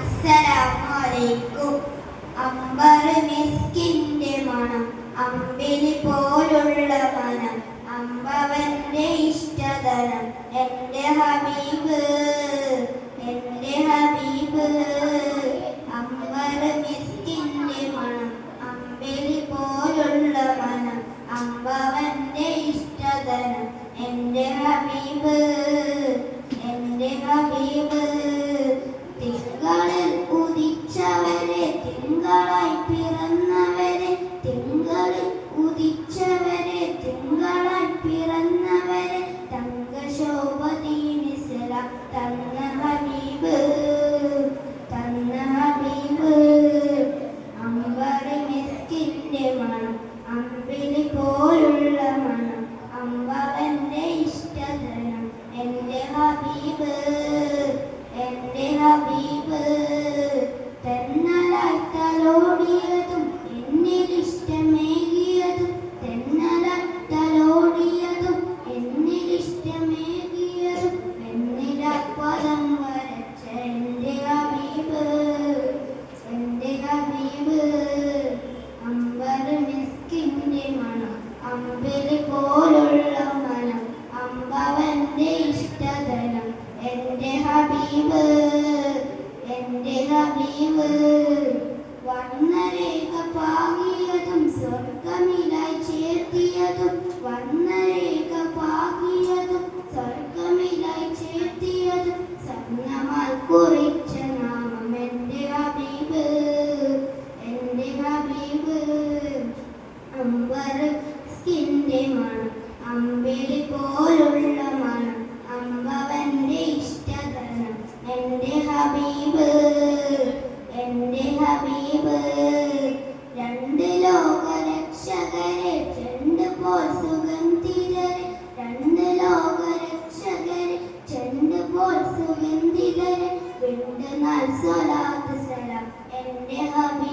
അസ്സലാമലൈക്കും. അമ്പർ മിസ്കിന്റെ മണം അമ്പിനി പോലുള്ള മനം അമ്പവന്റെ ഇഷ്ടതരം എന്റെ ഹബീബ് എന്റെ ഹബീബ് അമ്പർ മിസ്കിന്റെ മണം അമ്പിനി പോലുള്ള മനം അമ്പവന്റെ ഇഷ്ടതരം എന്റെ ഹബീബ് ഉദിച്ചവരെ തിങ്കളാൻ പിറന്നവരെ തങ്കശോഭതീനിസല തന്ന ഹബീബ് തന്ന ഹബീബ്. അമ്പറി മിസ്കിന്റെ മണം അമ്പിളി പോലുള്ള മണം അമ്പവന്റെ ഇഷ്ടധനം. എന്റെ ഹബീബ് എന്റെ ഹബീബ്. തെന്നലായി അമ്പർ സ്കിന്റെ മണം. പോലുള്ള എന്റെ ഹബീബ് എന്റെ ഹബീബ്. രണ്ട് പോൽ പോൽ സ്വലാത്ത് എന്റെ ഹബീബിൽ